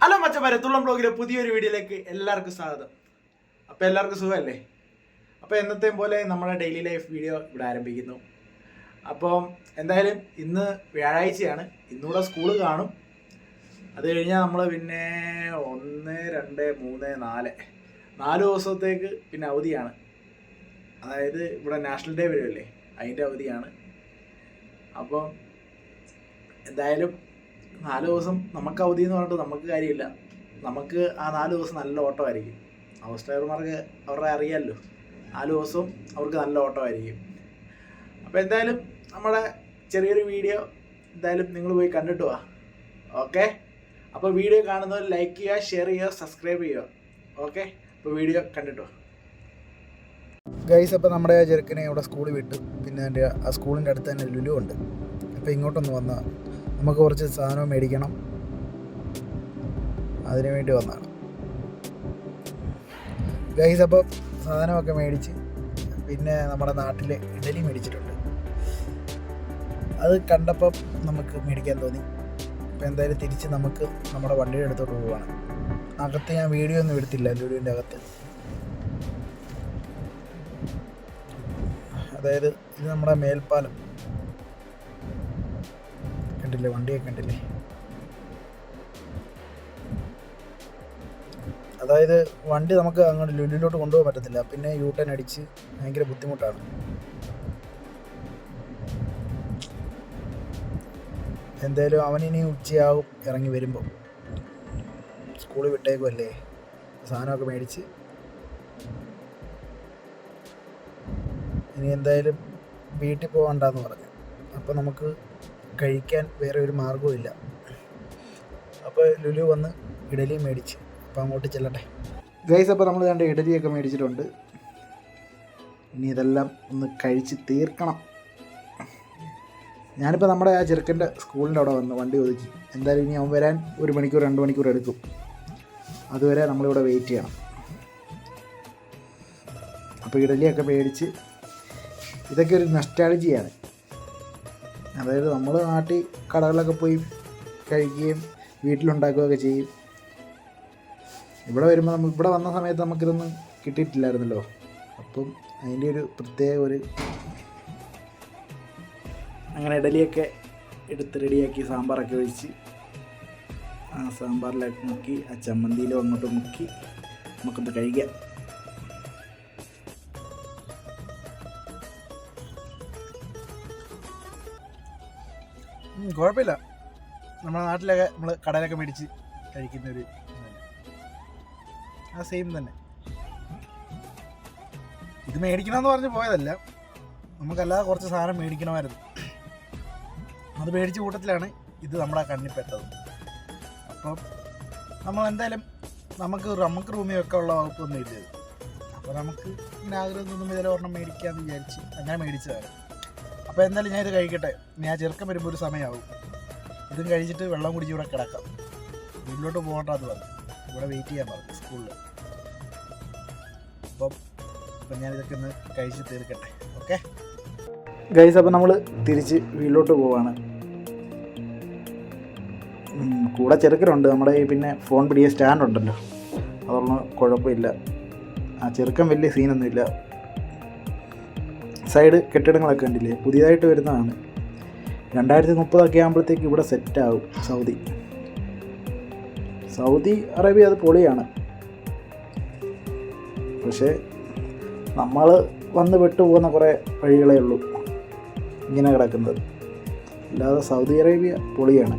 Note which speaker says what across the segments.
Speaker 1: Hello മച്ചമാരെ തുള്ളം ബ്ലോഗിലെ പുതിയൊരു വീഡിയോയിലേക്ക് എല്ലാവർക്കും സ്വാഗതം. അപ്പോൾ എല്ലാവർക്കും സുഖമല്ലേ? അപ്പോൾ എന്നത്തെയും പോലെ നമ്മുടെ ഡെയിലി ലൈഫ് വീഡിയോ ഇവിടെ ആരംഭിക്കുന്നു. അപ്പം എന്തായാലും ഇന്ന് വ്യാഴാഴ്ചയാണ്. ഇന്നുകൂടെ സ്കൂൾ കാണും. അത് കഴിഞ്ഞാൽ നമ്മൾ പിന്നെ ഒന്ന് രണ്ട് മൂന്ന് നാല്. നാല് ദിവസത്തേക്ക് പിന്നെ അവധിയാണ്. അതായത് ഇവിടെ നാഷണൽ ഡേ വരുമല്ലേ അതിന്റെ അവധിയാണ്. അപ്പം എന്തായാലും നാല് ദിവസം നമുക്ക് അവധി എന്ന് പറഞ്ഞിട്ട് നമുക്ക് കാര്യമില്ല. നമുക്ക് ആ നാല് ദിവസം നല്ല ഓട്ടമായിരിക്കും. ഹൗസ് ഡ്രൈവർമാർക്ക് അവരുടെ അറിയാമല്ലോ നാല് ദിവസവും അവർക്ക് നല്ല ഓട്ടമായിരിക്കും. അപ്പോൾ എന്തായാലും നമ്മുടെ ചെറിയൊരു വീഡിയോ എന്തായാലും നിങ്ങൾ പോയി കണ്ടിട്ട് വാ. ഓക്കെ? അപ്പോൾ വീഡിയോ കാണുന്നവർ ലൈക്ക് ചെയ്യുക ഷെയർ ചെയ്യുക സബ്സ്ക്രൈബ് ചെയ്യുക. ഓക്കെ? അപ്പോൾ വീഡിയോ കണ്ടിട്ട് വാ.
Speaker 2: ഗൈസ് അപ്പോൾ നമ്മുടെ ചെറുക്കനെ അവിടെ സ്കൂളിൽ വിട്ടു. പിന്നെ എന്റെ ആ സ്കൂളിന്റെ അടുത്ത് തന്നെ ലുലു ഉണ്ട്. അപ്പോൾ ഇങ്ങോട്ടൊന്ന് വന്നാൽ നമുക്ക് കുറച്ച് സാധനം മേടിക്കണം. അതിനു വേണ്ടി വന്നതാണ്. ഗൈസ് അപ്പോൾ സാധനമൊക്കെ മേടിച്ച് പിന്നെ നമ്മുടെ നാട്ടിൽ ഇഡലി മേടിച്ചിട്ടുണ്ട്. അത് കണ്ടപ്പം നമുക്ക് മേടിക്കാൻ തോന്നി. അപ്പോൾ എന്തായാലും തിരിച്ച് നമുക്ക് നമ്മുടെ വണ്ടിയുടെ അടുത്തോട്ട് പോവുകയാണ് അകത്ത് ഞാൻ വീഡിയോ ഒന്നും എടുത്തില്ല ലുലുവിന്റെ അകത്ത്. അതായത് ഇത് നമ്മുടെ മേൽപ്പാലം. കണ്ടില്ലേ? വണ്ടിയൊക്കെ കണ്ടില്ലേ? അതായത് വണ്ടി നമുക്ക് അങ്ങോട്ട് ലുലിലോട്ട് കൊണ്ടുപോകാൻ പറ്റത്തില്ല. പിന്നെ യു ടേൺ അടിച്ച് ഭയങ്കര ബുദ്ധിമുട്ടാണ്. എന്തായാലും അവനിനി ഉച്ചയാവും ഇറങ്ങി വരുമ്പോൾ സ്കൂളിൽ വിട്ടേക്കുമല്ലേ സാധനമൊക്കെ മേടിച്ച്. ഇനി എന്തായാലും വീട്ടിൽ പോകണ്ടെന്ന് പറഞ്ഞു. അപ്പോൾ നമുക്ക് കഴിക്കാൻ വേറെ ഒരു മാർഗവും ഇല്ല. അപ്പോൾ ലുലു വന്ന് ഇഡലി മേടിച്ച്. അപ്പോൾ അങ്ങോട്ട് ചെല്ലട്ടെ. ഗൈസ് അപ്പോൾ നമ്മൾ കണ്ട ഇഡലിയൊക്കെ മേടിച്ചിട്ടുണ്ട്. ഇനി ഇതെല്ലാം ഒന്ന് കഴിച്ച് തീർക്കണം. ഞാനിപ്പോൾ നമ്മുടെ ആ ചെറുക്കന്റെ സ്കൂളിന്റെ അവിടെ വന്ന് വണ്ടി ഒതുക്കി. എന്തായാലും ഇനി അവൻ വരാൻ ഒരു മണിക്കൂർ രണ്ട് മണിക്കൂർ എടുക്കും. അതുവരെ നമ്മളിവിടെ വെയിറ്റ് ചെയ്യണം. അപ്പോൾ ഇഡലിയൊക്കെ മേടിച്ച് ഇതൊക്കെ ഒരു നസ്റ്റാളജിയാണ് അതായത് നമ്മൾ നാട്ടിൽ കടകളിലൊക്കെ പോയി കഴിക്കുകയും വീട്ടിലുണ്ടാക്കുകയൊക്കെ ചെയ്യും. ഇവിടെ വരുമ്പോൾ നമ്മൾ ഇവിടെ വന്ന സമയത്ത് നമുക്കിതൊന്നും കിട്ടിയിട്ടില്ലായിരുന്നല്ലോ. അപ്പം അതിന്റെ ഒരു പ്രത്യേക ഒരു അങ്ങനെ ഇഡലിയൊക്കെ എടുത്ത് റെഡിയാക്കി സാമ്പാറൊക്കെ ഒഴിച്ച് ആ സാമ്പാറിലൊക്കെ മുക്കി ആ ചമ്മന്തിയിലും അങ്ങോട്ട് മുക്കി നമുക്കൊന്ന് കഴിക്കാം. കുഴപ്പമില്ല. നമ്മുടെ നാട്ടിലൊക്കെ നമ്മൾ കടയിലൊക്കെ മേടിച്ച് കഴിക്കുന്ന ഒരു ആ സെയിം തന്നെ. ഇത് മേടിക്കണമെന്ന് പറഞ്ഞ് പോയതല്ല. നമുക്കല്ലാതെ കുറച്ച് സാധനം മേടിക്കണമായിരുന്നു. അത് മേടിച്ച കൂട്ടത്തിലാണ് ഇത് നമ്മുടെ കണ്ണിൽ പെട്ടത്. അപ്പം നമ്മൾ എന്തായാലും നമുക്ക് നമുക്ക് റൂമിയൊക്കെ ഉള്ള വകുപ്പൊന്നും ഇല്ല അപ്പോൾ നമുക്ക് ഇങ്ങനെ ആഗ്രഹം തോന്നുമ്പോൾ ഇതിലെ ഒരെണ്ണം മേടിക്കാമെന്ന് വിചാരിച്ച് അങ്ങനെ മേടിച്ചതാണ് അപ്പോൾ എന്തായാലും ഞാൻ ഇത് കഴിക്കട്ടെ. ഞാൻ ചെറുക്കം വരുമ്പോൾ ഒരു സമയമാവും ഇതും കഴിച്ചിട്ട് വെള്ളം കുടിച്ച് ഇവിടെ കിടക്കാം. വീട്ടിലോട്ട് പോകണ്ടെന്ന് പറഞ്ഞു. ഇവിടെ വെയിറ്റ് ചെയ്യാൻ പറഞ്ഞു സ്കൂളിൽ അപ്പം അപ്പം ഞാനിതൊക്കെ ഒന്ന് കഴിച്ച് തീർക്കട്ടെ. ഓക്കെ ഗൈസ് അപ്പം നമ്മൾ തിരിച്ച് വീട്ടിലോട്ട് പോവാണ്. കൂടെ ചെറുക്കനുണ്ട്. നമ്മുടെ ഈ പിന്നെ ഫോൺ പിടിയ സ്റ്റാൻഡ് ഉണ്ടല്ലോ. അതൊന്നും കുഴപ്പമില്ല. ആ ചെറുക്കൻ വലിയ സീനൊന്നുമില്ല സൈഡ് കെട്ടിടങ്ങളൊക്കെ ഉണ്ടില്ലേ പുതിയതായിട്ട് വരുന്നതാണ്. രണ്ടായിരത്തി മുപ്പതൊക്കെ ആകുമ്പോഴത്തേക്ക് ഇവിടെ സെറ്റാവും സൗദി. സൗദി അറേബ്യ അത് പൊളിയാണ്. പക്ഷേ നമ്മൾ വന്ന് വിട്ടുപോകുന്ന കുറേ വഴികളേ ഉള്ളൂ ഇങ്ങനെ കിടക്കുന്നത്. അല്ലാതെ സൗദി അറേബ്യ പൊളിയാണ്.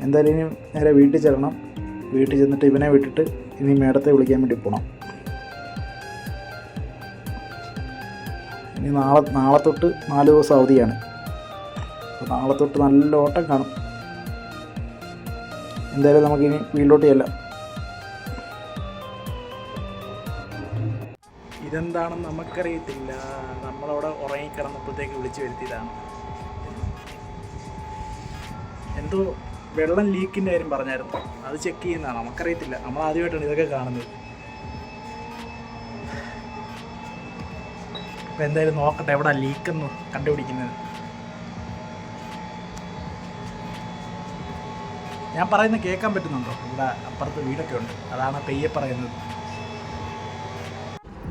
Speaker 2: എന്തായാലും ഇനി നേരെ വീട്ടിൽ ചെല്ലണം. വീട്ടിൽ ചെന്നിട്ട് ഇവനെ വിട്ടിട്ട് ഇനി മേടത്തെ വിളിക്കാൻ വേണ്ടി പോകണം ഇനി നാളെ നാളെ തൊട്ട് നാല് ദിവസം അവധിയാണ്. അപ്പോൾ നാളെ തൊട്ട് നല്ല ഓട്ടം കാണും. എന്തായാലും നമുക്കിനി വീട്ടിലോട്ട് ചെല്ലാം.
Speaker 1: ഇതെന്താണെന്ന് നമുക്കറിയത്തില്ല. നമ്മളവിടെ ഉറങ്ങിക്കിടന്നപ്പോഴത്തേക്ക് വിളിച്ചു വരുത്തിയതാണ്. എന്തോ വെള്ളം ലീക്കിന്റെ കാര്യം പറഞ്ഞായിരുന്നു. അത് ചെക്ക് ചെയ്യുന്നതാണ്? നമുക്കറിയത്തില്ല. നമ്മൾ ആദ്യമായിട്ടാണ് ഇതൊക്കെ കാണുന്നത്. അപ്പം എന്തായാലും നോക്കട്ടെ എവിടെ ലീക്കെന്ന് കണ്ടുപിടിക്കുന്നത്. ഞാൻ പറയുന്നത് കേൾക്കാൻ പറ്റുന്നുണ്ടോ? ഇവിടെ അപ്പുറത്ത് വീടൊക്കെ ഉണ്ട്. അതാണ് പെയ്യെ പറയുന്നത്.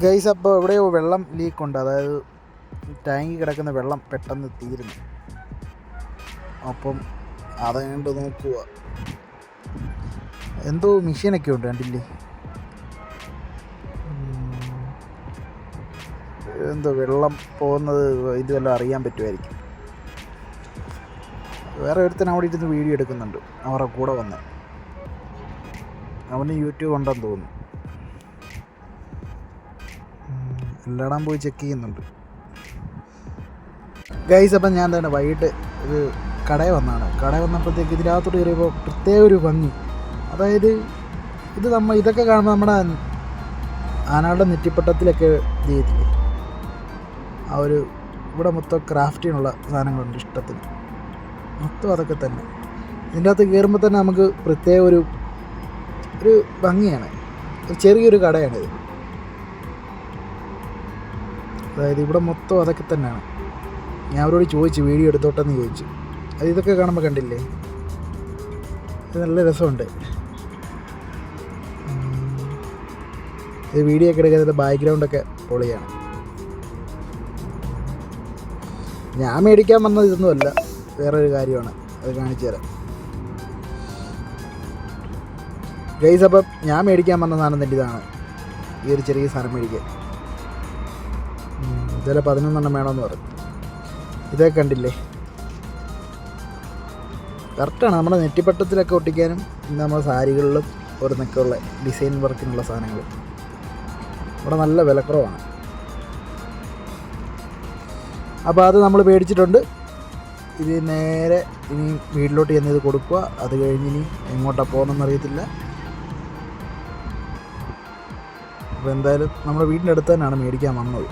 Speaker 2: ഗൈസ് അപ്പോൾ എവിടെയോ വെള്ളം ലീക്കുണ്ട് അതായത് ടാങ്കി കിടക്കുന്ന വെള്ളം പെട്ടെന്ന് തീരുന്നു. അപ്പം അതുകൊണ്ട് നോക്കുക എന്തോ മെഷീനൊക്കെ ഉണ്ട് കണ്ടില്ലേ? എന്തോ വെള്ളം പോകുന്നത് ഇത് അറിയാൻ പറ്റുമായിരിക്കും. വേറെ ഒരുത്തൻ അവിടെ ഇരുന്ന് വീഡിയോ എടുക്കുന്നുണ്ട്. അവരുടെ കൂടെ വന്ന്. അവന് യൂട്യൂബ് ഉണ്ടെന്ന് തോന്നുന്നു. എല്ലാടാൻ പോയി ചെക്ക് ചെയ്യുന്നുണ്ട്. ഗൈസ് അപ്പം ഞാൻ തന്നെ വൈകിട്ട് ഒരു കടയിൽ വന്നാണ്. കടയിൽ വന്നപ്പോഴത്തേക്ക് ഇതിനകത്തോട്ട് കയറിയപ്പോൾ പ്രത്യേക ഒരു ഭംഗി. അതായത് ഇത് നമ്മൾ ഇതൊക്കെ കാണുമ്പോൾ നമ്മുടെ ആനകളുടെ നെറ്റിപ്പട്ടത്തിലൊക്കെ ഇത് ചെയ്തില്ലേ ആ ഒരു ഇവിടെ മൊത്തം ക്രാഫ്റ്റിനുള്ള സാധനങ്ങളുണ്ട് ഇഷ്ടത്തിന്. മൊത്തം അതൊക്കെ തന്നെ. ഇതിന്റെ അകത്ത് കയറുമ്പോൾ തന്നെ നമുക്ക് പ്രത്യേക ഒരു ഒരു ഭംഗിയാണ്. ഒരു ചെറിയൊരു കടയാണിത് അതായത് ഇവിടെ മൊത്തം അതൊക്കെ തന്നെയാണ്. ഞാൻ അവരോട് ചോദിച്ചു വീഡിയോ എടുത്തോട്ടെന്ന് ചോദിച്ചു. അത് ഇതൊക്കെ കാണുമ്പോൾ കണ്ടില്ലേ? ഇത് നല്ല രസമുണ്ട്. ഇത് വീഡിയോ ഒക്കെ എടുക്കുന്നത് ബാക്ക്ഗ്രൗണ്ടൊക്കെ പൊളിയാണ്. ഞാൻ മേടിക്കാൻ വന്നത് ഇതൊന്നുമല്ല. വേറൊരു കാര്യമാണ്. അത് കാണിച്ചു തരാം. ഗൈസ് അപ്പം ഞാൻ മേടിക്കാൻ വന്ന സാധനം തന്നെ ഇതാണ്. ഈ ഒരു ചെറിയ സാധനം മേടിക്കാൻ. ഇതുവരെ പതിനൊന്നെണ്ണം വേണമെന്ന് പറഞ്ഞു ഇതൊക്കെ കണ്ടില്ലേ? കറക്റ്റാണ് നമ്മുടെ നെറ്റിപ്പട്ടത്തിലൊക്കെ ഒട്ടിക്കാനും നമ്മുടെ സാരികളിലും ഒരു നിൽക്കുള്ള ഡിസൈൻ വർക്കിനുള്ള സാധനങ്ങൾ. ഇവിടെ നല്ല വിലക്കുറവാണ്. അപ്പോൾ അത് നമ്മൾ മേടിച്ചിട്ടുണ്ട് ഇത് നേരെ ഇനി വീട്ടിലോട്ട് ചെന്ന് ഇത് കൊടുക്കുക. അത് കഴിഞ്ഞ് ഇനി എങ്ങോട്ടാണ് പോകുന്നതെന്ന് അറിയത്തില്ല. അപ്പോൾ എന്തായാലും നമ്മുടെ വീടിന്റെ അടുത്ത് തന്നെയാണ് മേടിക്കാൻ വന്നത്.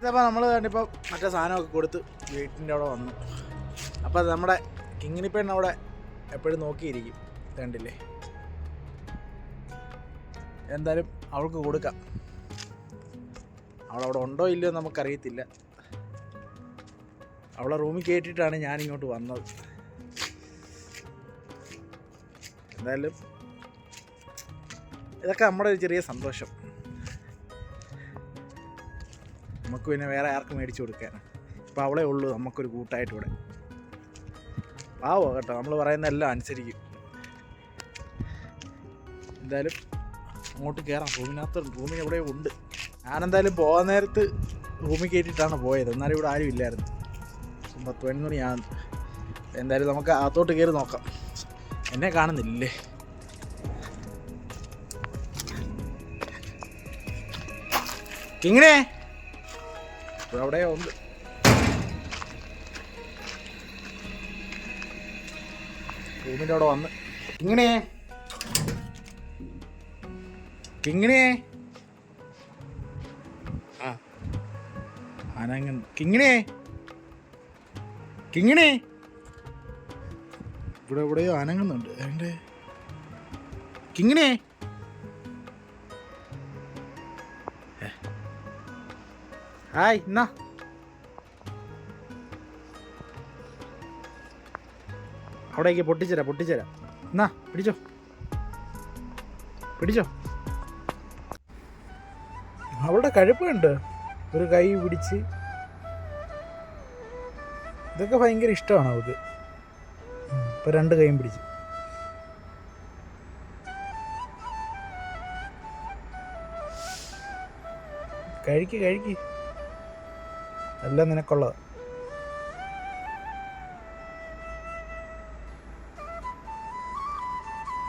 Speaker 1: ഇതപ്പോൾ നമ്മൾ കണ്ടിപ്പോൾ മറ്റേ സാധനമൊക്കെ കൊടുത്ത് വീട്ടിന്റെ അവിടെ വന്നു. അപ്പോൾ അത് നമ്മുടെ കിങ്ങിണി പെണ്ണ് അവിടെ എപ്പോഴും നോക്കിയിരിക്കും. കണ്ടില്ലേ? എന്തായാലും അവൾക്ക് കൊടുക്കാം. അവളവിടെ ഉണ്ടോ ഇല്ലയോ നമുക്കറിയത്തില്ല. അവളെ റൂമിൽ കയറ്റിയിട്ടാണ് ഞാനിങ്ങോട്ട് വന്നത്. എന്തായാലും ഇതൊക്കെ നമ്മുടെ ഒരു ചെറിയ സന്തോഷം. നമുക്ക് പിന്നെ വേറെ ആർക്കും മേടിച്ചു കൊടുക്കാൻ. ഇപ്പം അവളെ ഉള്ളൂ നമുക്കൊരു കൂട്ടായിട്ട് ഇവിടെ. ആവോ കേട്ടോ. നമ്മൾ പറയുന്ന എല്ലാം അനുസരിക്കും. എന്തായാലും അങ്ങോട്ട് കയറാം റൂമിനകത്ത് റൂമിൽ എവിടെയോ ഉണ്ട്. ഞാനെന്തായാലും പോകാൻ നേരത്ത് റൂമിൽ കയറ്റിയിട്ടാണ് പോയത്. എന്നാലും ഇവിടെ ആരും ഇല്ലായിരുന്നു. പത്ത് പതിനൊന്ന് മണിയാണ്. എന്തായാലും നമുക്ക് അകത്തോട്ട് കയറി നോക്കാം. എന്നെ കാണുന്നില്ലേ? ഇങ്ങനെ എവിടെയോ ഉണ്ട്. റൂമിന്റെ അവിടെ വന്ന്. കിങ്ങിണേ? കിങ്ങിണേ ആ. അനങ്ങ കിങ്ങിണി കിങ്ങിണേ? ഇവിടെ എവിടെയോ അനങ്ങുന്നുണ്ട് അതിന്റെ കിങ്ങിണി. ഹായ് എന്നാ അവിടേക്ക് പൊട്ടിച്ചരാ പൊട്ടിച്ചരാ. എന്നാ പിടിച്ചോ. പിടിച്ചോ.
Speaker 2: അവളുടെ കഴുപ്പുണ്ട്. ഒരു കൈ പിടിച്ച്. ഇതൊക്കെ ഭയങ്കര ഇഷ്ടമാണ് അവൾക്ക് ഇപ്പം രണ്ട് കൈയും പിടിച്ച്. കഴിക്ക് കഴിക്ക് എല്ലാം നിനക്കുള്ളത്.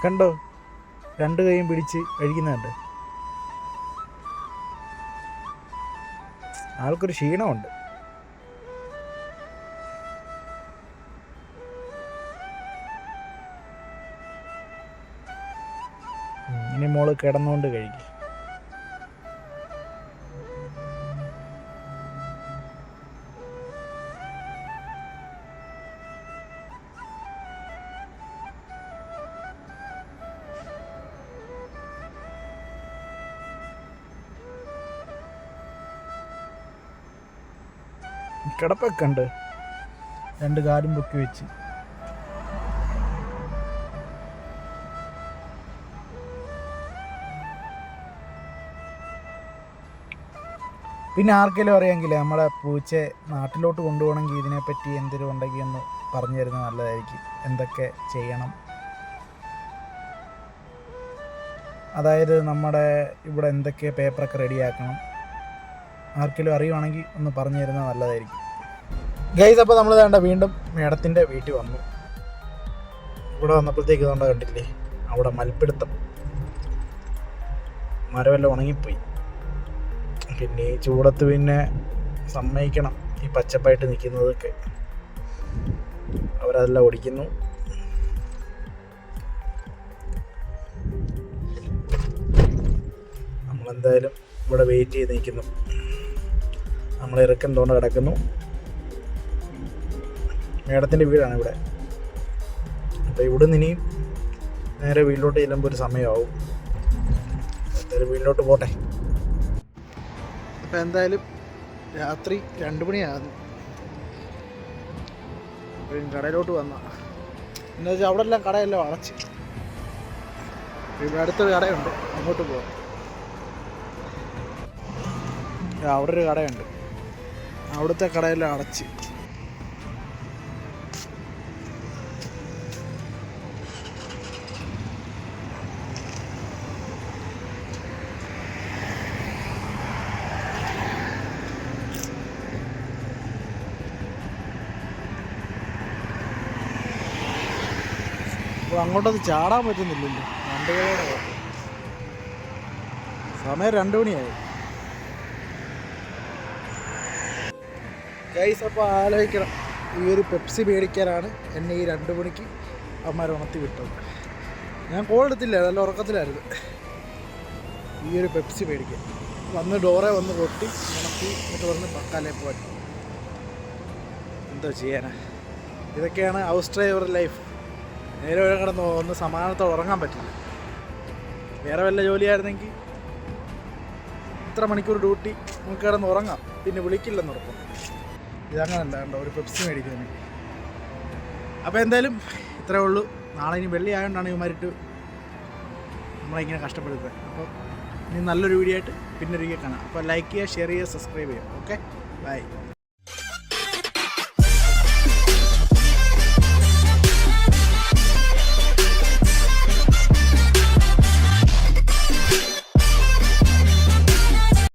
Speaker 2: കണ്ടോ? രണ്ട് കൈയും പിടിച്ച് കഴിക്കുന്നുണ്ട് ആൾക്കൊരു ക്ഷീണമുണ്ട്. ഇനി മോൾ കിടന്നുകൊണ്ട് കഴിക്കും. കിടപ്പൊക്കെ ഉണ്ട് രണ്ട് കാലും പൊക്കി വെച്ച്. പിന്നെ ആർക്കെങ്കിലും അറിയാമെങ്കിൽ നമ്മളെ പൂച്ച നാട്ടിലോട്ട് കൊണ്ടുപോകണമെങ്കിൽ ഇതിനെപ്പറ്റി എന്തെങ്കിലും ഉണ്ടെങ്കിൽ ഒന്ന് പറഞ്ഞു തരുന്നത് നല്ലതായിരിക്കും. എന്തൊക്കെ ചെയ്യണം? അതായത് നമ്മുടെ ഇവിടെ എന്തൊക്കെ പേപ്പറൊക്കെ റെഡിയാക്കണം ആർക്കെങ്കിലും അറിയുവാണെങ്കിൽ ഒന്ന് പറഞ്ഞു തരുന്നത് നല്ലതായിരിക്കും. ഗൈസ് അപ്പോൾ നമ്മൾ വേണ്ട വീണ്ടും മേഡത്തിന്റെ വീട്ടിൽ വന്നു. ഇവിടെ വന്നപ്പോഴത്തേക്ക് ഇതുകൊണ്ട് കണ്ടില്ലേ അവിടെ മൽപ്പിടുത്തം. മരമെല്ലാം ഉണങ്ങിപ്പോയി. പിന്നെ ഈ ചൂടത്ത് പിന്നെ സമ്മതിക്കണം ഈ പച്ചപ്പായിട്ട് നിൽക്കുന്നതൊക്കെ. അവരതെല്ലാം ഓടിക്കുന്നു നമ്മളെന്തായാലും ഇവിടെ വെയിറ്റ് ചെയ്ത് നിൽക്കുന്നു. നമ്മൾ ഇറക്കം തോണ്ട് കിടക്കുന്നു. മേഡത്തിന്റെ വീടാണ് ഇവിടെ. അപ്പോൾ ഇവിടുന്ന് ഇനിയും നേരെ വീട്ടിലോട്ട് ചെല്ലുമ്പോൾ ഒരു സമയമാവും. എന്തായാലും വീട്ടിലോട്ട് പോട്ടെ. അപ്പോൾ എന്തായാലും രാത്രി രണ്ട് ഇനി കടയിലോട്ട് വന്ന. എന്താ വെച്ചാൽ അവിടെ എല്ലാം കടയെല്ലാം അടച്ച്. ഇവിടെ അടുത്തൊരു കടയുണ്ട്. അങ്ങോട്ട് പോകാം അവിടെ ഒരു കടയുണ്ട്. അവിടുത്തെ കടയെല്ലാം അടച്ച്. അപ്പോൾ അങ്ങോട്ടൊന്ന് ചാടാൻ പറ്റുന്നില്ലല്ലോ. വണ്ടികളുടെ സമയം രണ്ടു മണിയായി. ഗൈസ് അപ്പോൾ ആലോചിക്കണം. ഈ ഒരു പെപ്സി മേടിക്കാനാണ് എന്നെ ഈ രണ്ട് മണിക്ക് അമ്മമാർ ഉണർത്തി വിട്ടത്. ഞാൻ കോൾ എടുത്തില്ല നല്ല ഉറക്കത്തിലായിരുന്നു. ഈ ഒരു പെപ്സി മേടിക്കാൻ. വന്ന് ഡോറെ വന്ന് പൊട്ടി ഉണർത്തി എന്നിട്ട് വന്ന് പക്കാലേ പോകാൻ എന്തോ ചെയ്യാനാ? ഇതൊക്കെയാണ് ഹൗസ് ഡ്രൈവർ ലൈഫ്. നേരെ വരെ കിടന്ന് ഒന്ന് സമാധാനത്തോടെ ഉറങ്ങാൻ പറ്റില്ല. വേറെ വല്ല ജോലിയായിരുന്നെങ്കിൽ ഇത്ര മണിക്കൂർ ഡ്യൂട്ടി നമുക്ക് കിടന്ന് ഉറങ്ങാം. പിന്നെ വിളിക്കില്ലെന്ന് ഉറപ്പം. ഇതങ്ങനെ കണ്ടോ ഒരു പെപ്സി മേടിക്കുന്നു അപ്പോൾ എന്തായാലും ഇത്രേ ഉള്ളൂ. നാളെ ഇനി വെള്ളി ആയതുകൊണ്ടാണ് ഇവന്മാരിട്ട് നമ്മളിങ്ങനെ കഷ്ടപ്പെടുന്നത് അപ്പോൾ ഇനി നല്ലൊരു വീഡിയോ ആയിട്ട് പിന്നെ ഒരിക്കൽ കാണാം. അപ്പോൾ ലൈക്ക് ചെയ്യുക ഷെയർ ചെയ്യുക സബ്സ്ക്രൈബ് ചെയ്യുക. Okay bye